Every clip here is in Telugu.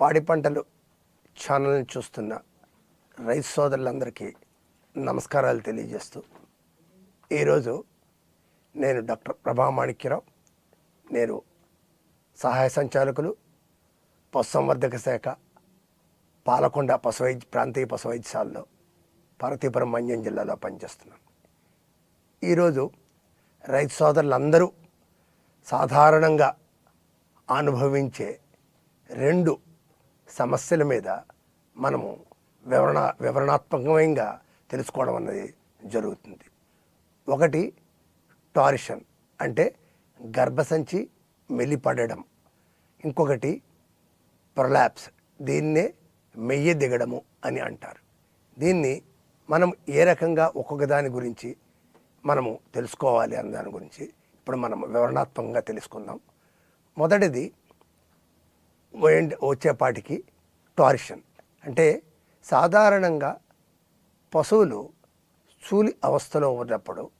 పాడి పంటలు ఛానల్ని చూస్తున్న రైతు సోదరులందరికీ నమస్కారాలు తెలియజేస్తూ ఈరోజు నేను డాక్టర్ ప్రభామాణిక్యరావు నేను సహాయ సంచాలకులు పశుసంవర్ధక శాఖ పాలకొండ పశు వైద్య ప్రాంతీయ పశు వైద్యశాలలో పార్వతీపురం మంజం జిల్లాలో పనిచేస్తున్నాను. ఈరోజు రైతు సోదరులందరూ సాధారణంగా అనుభవించే రెండు సమస్యల మీద మనము వివరణ వివరణాత్మకంగా తెలుసుకోవడం అన్నది జరుగుతుంది. ఒకటి టారిషన్ అంటే గర్భసంచి మెల్లిపడడం. ఇంకొకటి ప్రొలాప్స్ దీన్నే మెయ్య దిగడము అని అంటారు. దీన్ని మనం ఏ రకంగా ఒక్కొక్క దాని గురించి మనము తెలుసుకోవాలి అన్న దాని గురించి ఇప్పుడు మనం వివరణాత్మకంగా తెలుసుకుందాం. మొదటిది ఏంటి వచ్చేపాటికి టారిషన్. అంటే సాధారణంగా పశువులు చూలి అవస్థలో ఉన్నప్పుడు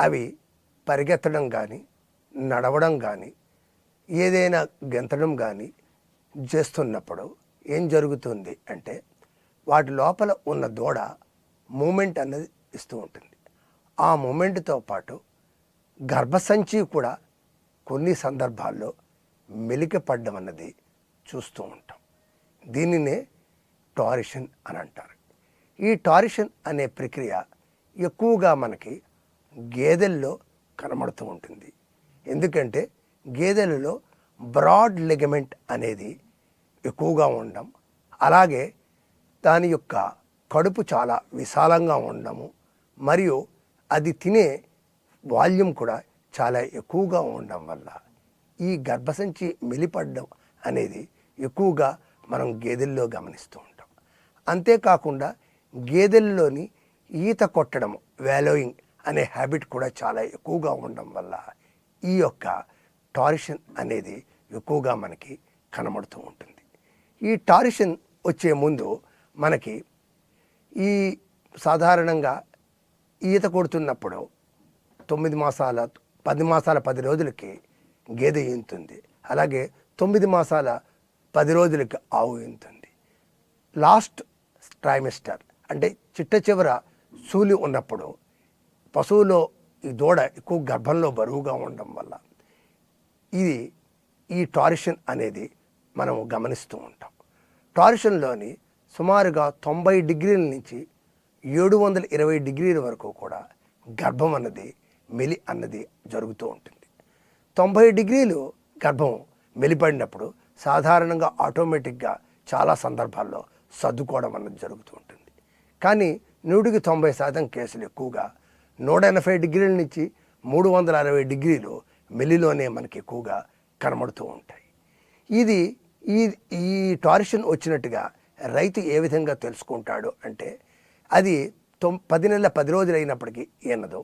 అవి పరిగెత్తడం కానీ నడవడం కానీ ఏదైనా గెంతడం కానీ చేస్తున్నప్పుడు ఏం జరుగుతుంది అంటే వాటి లోపల ఉన్న దూడ మూమెంట్ అన్నది ఇస్తూ ఉంటుంది. ఆ మూమెంట్తో పాటు గర్భసంచి కూడా కొన్ని సందర్భాల్లో మెలిక పడ్డం అన్నది చూస్తూ ఉంటాం. దీనినే టారిషన్ అని అంటారు. ఈ టారిషన్ అనే ప్రక్రియ ఎక్కువగా మనకి గేదెల్లో కనబడుతూ ఉంటుంది. ఎందుకంటే గేదెలలో బ్రాడ్ లెగమెంట్ అనేది ఎక్కువగా ఉండడం అలాగే దాని యొక్క కడుపు చాలా విశాలంగా ఉండడము మరియు అది తినే వాల్యూమ్ కూడా చాలా ఎక్కువగా ఉండడం వల్ల ఈ గర్భసంచి మెలిపడడం అనేది ఎక్కువగా మనం గేదెల్లో గమనిస్తూ ఉంటాం. అంతేకాకుండా గేదెల్లోని ఈత కొట్టడం వ్యాలోయింగ్ అనే హ్యాబిట్ కూడా చాలా ఎక్కువగా ఉండడం వల్ల ఈ యొక్క టారిషన్ అనేది ఎక్కువగా మనకి కనబడుతూ ఉంటుంది. ఈ టారిషన్ వచ్చే ముందు మనకి ఈ సాధారణంగా ఈత కొడుతున్నప్పుడు తొమ్మిది మాసాల పది మాసాల పది రోజులకి గేదె ఈంతుంది అలాగే తొమ్మిది మాసాల పది రోజులకి ఆవు ఇంతుంది. లాస్ట్ ట్రైమిస్టర్ అంటే చిట్ట చివర సూలి ఉన్నప్పుడు పశువులో ఈ దూడ ఎక్కువ గర్భంలో బరువుగా ఉండడం వల్ల ఇది ఈ టారిషన్ అనేది మనం గమనిస్తూ ఉంటాం. టారిషన్లోని సుమారుగా తొంభై డిగ్రీల నుంచి ఏడు వందల ఇరవై డిగ్రీల వరకు కూడా గర్భం అన్నది మెలి అన్నది జరుగుతూ ఉంటుంది. తొంభై డిగ్రీలు గర్భం మెలిపడినప్పుడు సాధారణంగా ఆటోమేటిక్గా చాలా సందర్భాల్లో సర్దుకోవడం అన్నది జరుగుతూ ఉంటుంది. కానీ నూటికి తొంభై శాతం కేసులు ఎక్కువగా నూట ఎనభై డిగ్రీల నుంచి మూడు వందల అరవై డిగ్రీలు మెల్లిలోనే మనకి ఎక్కువగా కనబడుతూ ఉంటాయి. ఇది ఈ ఈ టారిషన్ వచ్చినట్టుగా రైతు ఏ విధంగా తెలుసుకుంటాడు అంటే అది తొమ్ పది నెలల పది రోజులు అయినప్పటికీ ఈనదు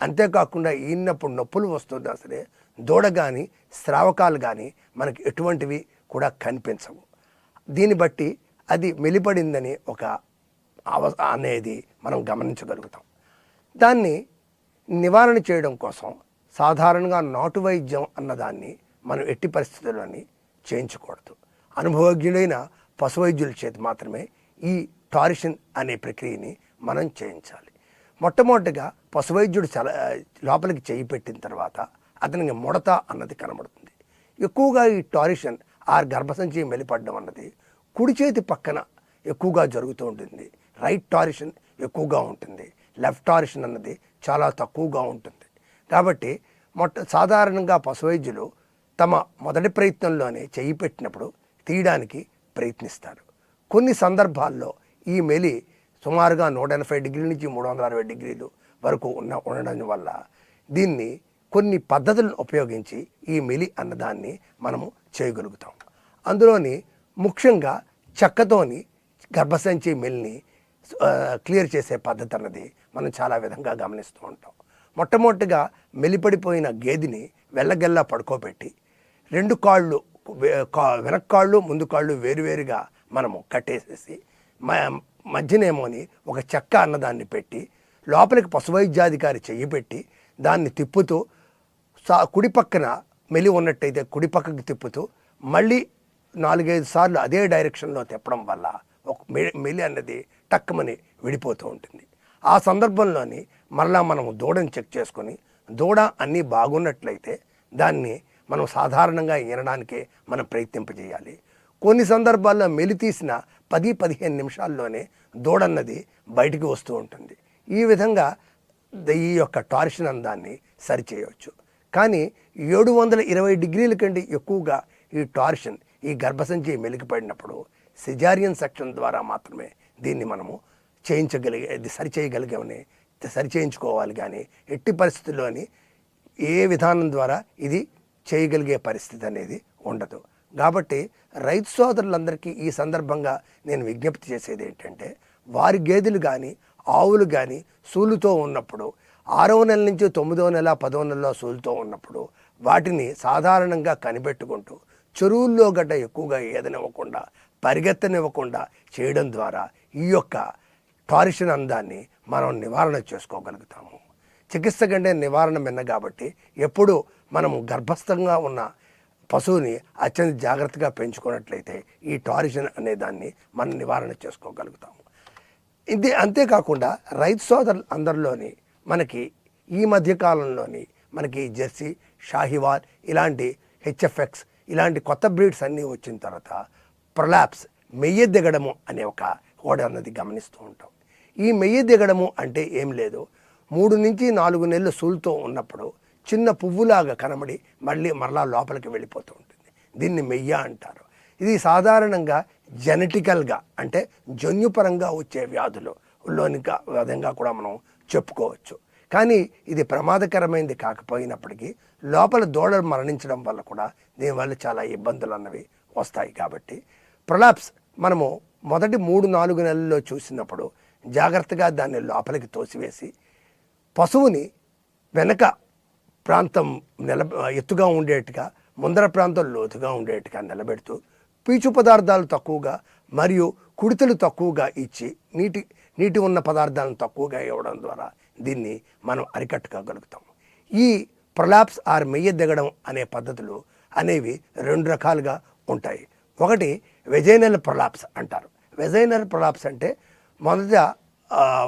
అంతేకాకుండా ఈనప్పుడు నొప్పులు వస్తున్నా సరే దూడ కానీ స్రావకాలు కానీ మనకి ఎటువంటివి కూడా కనిపించవు. దీన్ని బట్టి అది మెలిపడిందని ఒక అవ అనేది మనం గమనించగలుగుతాం. దాన్ని నివారణ చేయడం కోసం సాధారణంగా నాటు వైద్యం అన్నదాన్ని మనం ఎట్టి పరిస్థితుల్లోని చేయించకూడదు. అనుభవజ్ఞుడైన పశువైద్యుల చేతి మాత్రమే ఈ టారిషన్ అనే ప్రక్రియని మనం చేయించాలి. మొట్టమొదటిగా పశు వైద్యుడు చల లోపలికి చేయి పెట్టిన తర్వాత అతనికి ముడత అన్నది కనబడుతుంది. ఎక్కువగా ఈ టారిషన్ ఆ గర్భసంచి మెలిపడడం అన్నది కుడి చేతి పక్కన ఎక్కువగా జరుగుతూ ఉంటుంది. రైట్ టారిషన్ ఎక్కువగా ఉంటుంది. లెఫ్ట్ టారిషన్ అన్నది చాలా తక్కువగా ఉంటుంది. కాబట్టి మొట్ట సాధారణంగా పశు వైద్యులు తమ మొదటి ప్రయత్నంలోనే చేయి పెట్టినప్పుడు తీయడానికి ప్రయత్నిస్తారు. కొన్ని సందర్భాల్లో ఈ మెలి సుమారుగా నూట ఎనభై డిగ్రీల నుంచి మూడు వందల అరవై డిగ్రీలు వరకు ఉన్న ఉండడం వల్ల దీన్ని కొన్ని పద్ధతులను ఉపయోగించి ఈ మెలి అన్నదాన్ని మనము చేయగలుగుతాం. అందులోని ముఖ్యంగా చెక్కతోని గర్భసంచి మిల్ని క్లియర్ చేసే పద్ధతి అన్నది మనం చాలా విధంగా గమనిస్తూ ఉంటాం. మొట్టమొదటిగా మెలిపడిపోయిన గేదెని వెళ్ళగెల్లా పడుకోబెట్టి రెండు కాళ్ళు వెనక్కాళ్ళు వెనక కాళ్ళు ముందు కాళ్ళు వేరువేరుగా మనము కట్టేసేసి మ- మధ్యనేమోని ఒక చెక్క అన్నదాన్ని పెట్టి లోపలికి పశువైద్యాధికారి చెయ్యి పెట్టి దాన్ని తిప్పుతూ సా కుడి పక్కన మెలి ఉన్నట్టయితే కుడి పక్కకు తిప్పుతూ మళ్ళీ నాలుగైదు సార్లు అదే డైరెక్షన్లో తిప్పడం వల్ల ఒక మె- మెలి అన్నది టక్కుమని విడిపోతూ ఉంటుంది. ఆ సందర్భంలోని మరలా మనం దూడని చెక్ చేసుకొని దూడ అన్నీ బాగున్నట్లయితే దాన్ని మనం సాధారణంగా ఈనడానికి మనం ప్రయత్నింపజేయాలి. కొన్ని సందర్భాల్లో మెలి తీసిన పది పదిహేను నిమిషాల్లోనే దూడన్నది బయటికి వస్తూ ఉంటుంది. ఈ విధంగా ఈ యొక్క టార్షన్ అందాన్ని సరిచేయవచ్చు కానీ ఏడు వందల ఇరవై డిగ్రీల కంటే ఎక్కువగా ఈ టార్షన్ ఈ గర్భసంచి మెలికిపడినప్పుడు సిజారియన్ సెక్షన్ ద్వారా మాత్రమే దీన్ని మనము చేయించగలిగే ఇది సరిచేయగలిగామని సరిచేయించుకోవాలి కానీ ఎట్టి పరిస్థితుల్లోని ఏ విధానం ద్వారా ఇది చేయగలిగే పరిస్థితి అనేది ఉండదు. కాబట్టి రైతు సోదరులందరికీ ఈ సందర్భంగా నేను విజ్ఞప్తి చేసేది ఏంటంటే వారి గేదెలు కానీ ఆవులు కానీ సూలుతో ఉన్నప్పుడు ఆరవ నెల నుంచి తొమ్మిదవ నెల పదవ నెలలో సూలుతో ఉన్నప్పుడు వాటిని సాధారణంగా కనిపెట్టుకుంటూ చెరువుల్లో గడ్డ ఎక్కువగా ఏదనివ్వకుండా పరిగెత్తనివ్వకుండా చేయడం ద్వారా ఈ యొక్క టారిషన్ అందాన్ని మనం నివారణ చేసుకోగలుగుతాము. చికిత్స కంటే నివారణ మిన్న కాబట్టి ఎప్పుడు మనము గర్భస్థంగా ఉన్న పశువుని అత్యంత జాగ్రత్తగా పెంచుకున్నట్లయితే ఈ టారిషన్ అనే దాన్ని మనం నివారణ చేసుకోగలుగుతాము. ఇది అంతేకాకుండా రైతు సోదరులు అందరిలోని మనకి ఈ మధ్య కాలంలోని మనకి జెర్సీ షాహివాల్ ఇలాంటి హెచ్ఎఫ్ఎక్స్ ఇలాంటి కొత్త బ్రీడ్స్ అన్నీ వచ్చిన తర్వాత ప్రొలాప్స్ మెయ్య దిగడము అనే ఒక ఓడ అన్నది గమనిస్తూ ఉంటాం. ఈ మెయ్య దిగడము అంటే ఏం లేదు. మూడు నుంచి నాలుగు నెలలు సూలుతో ఉన్నప్పుడు చిన్న పువ్వులాగా కనబడి మళ్ళీ మరలా లోపలికి వెళ్ళిపోతూ ఉంటుంది. దీన్ని మెయ్య అంటారు. ఇది సాధారణంగా జెనెటికల్గా అంటే జన్యుపరంగా వచ్చే వ్యాధులు. లోనిక విధంగా కూడా మనం చెప్పుకోవచ్చు. కానీ ఇది ప్రమాదకరమైనది కాకపోయినప్పటికీ లోపల దూడలు మరణించడం వల్ల కూడా దీనివల్ల చాలా ఇబ్బందులు అన్నవి వస్తాయి కాబట్టి ప్రొలాప్స్ మనము మొదటి మూడు నాలుగు నెలల్లో చూసినప్పుడు జాగ్రత్తగా దాన్ని లోపలికి తోసివేసి పశువుని వెనక ప్రాంతం నిల ఎత్తుగా ఉండేట్టుగా ముందర ప్రాంతం లోతుగా ఉండేట్టుగా నిలబెడుతూ పీచు పదార్థాలు తక్కువగా మరియు కుడితలు తక్కువగా ఇచ్చి నీటి నీటి ఉన్న పదార్థాలను తక్కువగా ఇవ్వడం ద్వారా దీన్ని మనం అరికట్టుకోగలుగుతాం. ఈ ప్రొలాప్స్ ఆర్ మెయ్య దిగడం అనే పద్ధతులు అనేవి రెండు రకాలుగా ఉంటాయి. ఒకటి వెజైనల్ ప్రొలాప్స్ అంటారు. వెజైనల్ ప్రొలాప్స్ అంటే మొదట ఆ,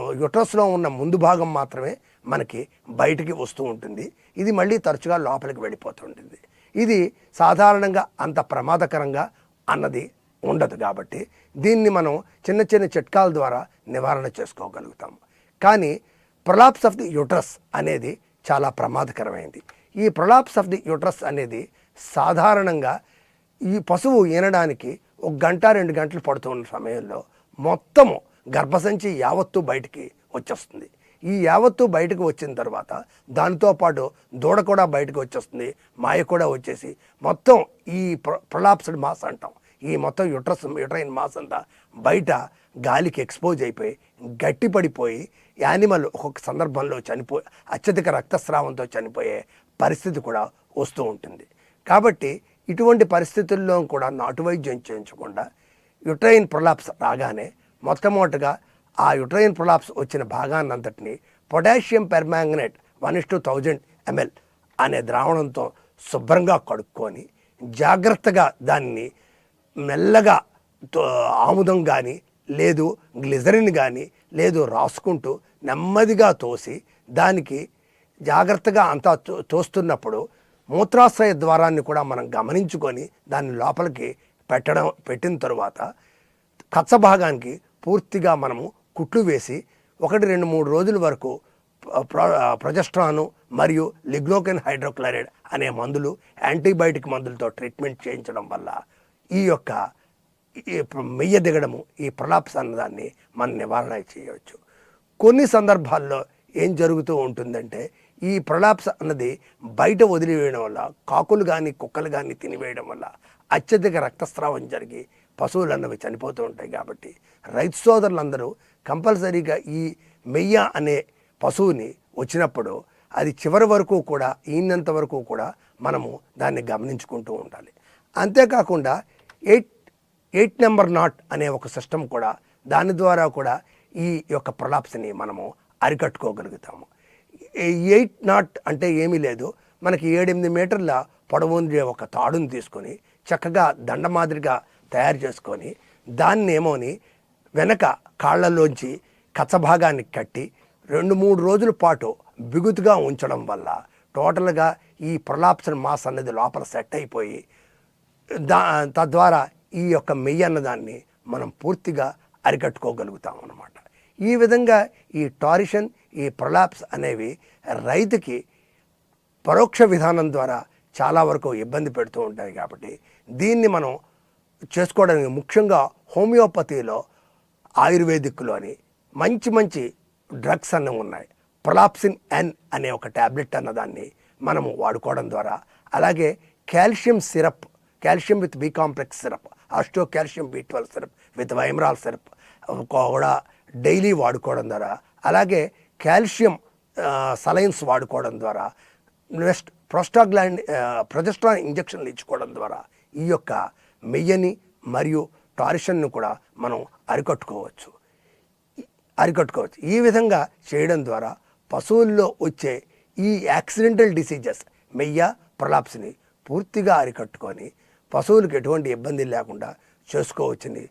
ఉన్న ముందు భాగం మాత్రమే మనకి బయటికి వస్తూ ఉంటుంది. ఇది మళ్ళీ తరచుగా లోపలికి వెళ్ళిపోతూ ఉంటుంది. ఇది సాధారణంగా అంత ప్రమాదకరంగా అన్నది ఉండదు కాబట్టి దీన్ని మనం చిన్న చిన్న చిట్కాల ద్వారా నివారణ చేసుకోగలుగుతాం. కానీ ప్రొలాప్స్ ఆఫ్ ది యూట్రస్ అనేది చాలా ప్రమాదకరమైంది. ఈ ప్రొలాప్స్ ఆఫ్ ది యూట్రస్ అనేది సాధారణంగా ఈ పశువు ఈనడానికి ఒక గంట రెండు గంటలు పడుతున్న సమయంలో మొత్తము గర్భసంచి యావత్తు బయటికి వచ్చేస్తుంది. ఈ యావత్తు బయటకు వచ్చిన తర్వాత దానితో పాటు దూడ కూడా బయటకు వచ్చేస్తుంది మాయ కూడా వచ్చేసి మొత్తం ఈ ప్రొలాప్స్డ్ మాస్ అంటాం. ఈ మొత్తం యుట్రస్ యుట్రైన్ మాస్ అంతా బయట గాలికి ఎక్స్పోజ్ అయిపోయి గట్టిపడిపోయి యానిమల్ ఒక్కొక్క సందర్భంలో చనిపో అత్యధిక రక్తస్రావంతో చనిపోయే పరిస్థితి కూడా వస్తూ ఉంటుంది. కాబట్టి ఇటువంటి పరిస్థితుల్లో కూడా నాటు వైద్యం చేయించకుండా యుట్రైన్ ప్రొలాప్స్ రాగానే మొట్టమొదటిగా ఆ యుట్రైన్ ప్రొలాప్స్ వచ్చిన భాగాన్నంతటిని potassium permanganate one is two thousand ML అనే ద్రావణంతో శుభ్రంగా కడుక్కొని జాగ్రత్తగా దాన్ని మెల్లగా తో- ఆముదం కానీ లేదు గ్లిజరిన్ కానీ లేదు రాసుకుంటూ నెమ్మదిగా తోసి దానికి జాగ్రత్తగా అంతా తోస్తున్నప్పుడు మూత్రాశ్రయ ద్వారాన్ని కూడా మనం గమనించుకొని దాన్ని లోపలికి పెట్టడం పెట్టిన తరువాత కచ్చ భాగానికి పూర్తిగా మనము కుట్లు వేసి ఒకటి రెండు మూడు రోజుల వరకు ప్రొజెస్ట్రాను మరియు లిగ్నోకెన్ హైడ్రోక్లోరైడ్ అనే మందులు యాంటీబయాటిక్ మందులతో ట్రీట్మెంట్ చేయించడం వల్ల ఈ యొక్క ఈ మెయ్య దిగడము ఈ ప్రలాప్స్ అన్నదాన్ని మనం నివారణ చేయవచ్చు. కొన్ని సందర్భాల్లో ఏం జరుగుతూ ఉంటుందంటే ఈ ప్రొలాప్స్ అన్నది బయట వదిలివేయడం వల్ల కాకులు కానీ కుక్కలు కానీ తినివేయడం వల్ల అత్యధిక రక్తస్రావం జరిగి పశువులు అన్నవి చనిపోతూ ఉంటాయి కాబట్టి రైతు సోదరులందరూ కంపల్సరీగా ఈ మెయ్య అనే పశువుని వచ్చినప్పుడు అది చివరి వరకు కూడా ఈనంత వరకు కూడా మనము దాన్ని గమనించుకుంటూ ఉండాలి. అంతేకాకుండా ఎయిట్ ఎయిట్ నెంబర్ నాట్ అనే ఒక సిస్టమ్ కూడా దాని ద్వారా కూడా ఈ యొక్క ప్రొలాప్స్ని మనము అరికట్టుకోగలుగుతాము. ఎయిట్ నాట్ అంటే ఏమీ లేదు. మనకి ఏడెనిమిది మీటర్ల పొడవు ఉండే ఒక తాడుని తీసుకొని చక్కగా దండ మాదిరిగా తయారు చేసుకొని దాన్ని ఏమోని వెనక కాళ్ళలోంచి కచ్చభాగాన్ని కట్టి రెండు మూడు రోజుల పాటు బిగుతుగా ఉంచడం వల్ల టోటల్గా ఈ ప్రొలాప్సన్ మాస్ అనేది లోపల సెట్ అయిపోయి దా తద్వారా ఈ యొక్క మెయ్యి అన్నదాన్ని మనం పూర్తిగా అరికట్టుకోగలుగుతాం అన్నమాట. ఈ విధంగా ఈ టారిషన్ ఈ ప్రొలాప్స్ అనేవి రైతుకి పరోక్ష విధానం ద్వారా చాలా వరకు ఇబ్బంది పెడుతూ ఉంటాయి కాబట్టి దీన్ని మనం చేసుకోవడానికి ముఖ్యంగా హోమియోపతిలో ఆయుర్వేదిక్లోని మంచి మంచి డ్రగ్స్ అన్నీ ఉన్నాయి. ప్రొలాప్సిన్ ఎన్ అనే ఒక ట్యాబ్లెట్ అన్నదాన్ని మనము వాడుకోవడం ద్వారా అలాగే calcium syrup calcium with B complex syrup Ostocalcium B twelve syrup with వైమ్రాల్ syrup కూడా డైలీ వాడుకోవడం ద్వారా అలాగే కాల్షియం సలైన్స్ వాడుకోవడం ద్వారా నెక్స్ట్ ప్రోస్టాగ్లాండ్ ప్రొజెస్ట్రాన్ ఇంజక్షన్లు ఇచ్చుకోవడం ద్వారా ఈ యొక్క మెయ్యని మరియు టారిషన్ను కూడా మనం అరికట్టుకోవచ్చు. అరికట్టుకోవచ్చు. ఈ విధంగా చేయడం ద్వారా పశువుల్లో వచ్చే ఈ యాక్సిడెంటల్ డిసీజెస్ మెయ్య ప్రొలాప్స్ని పూర్తిగా అరికట్టుకొని పశువులకు ఎటువంటి ఇబ్బంది లేకుండా చేసుకోవచ్చని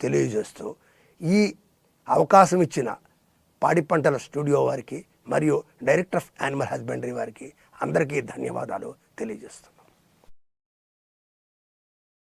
తెలియజేస్తూ ఈ అవకాశం ఇచ్చిన పాడి పంటల స్టూడియో వారికి మరియు డైరెక్టర్ ఆఫ్ యానిమల్ హస్బెండరీ వారికి అందరికీ ధన్యవాదాలు తెలియజేస్తున్నాను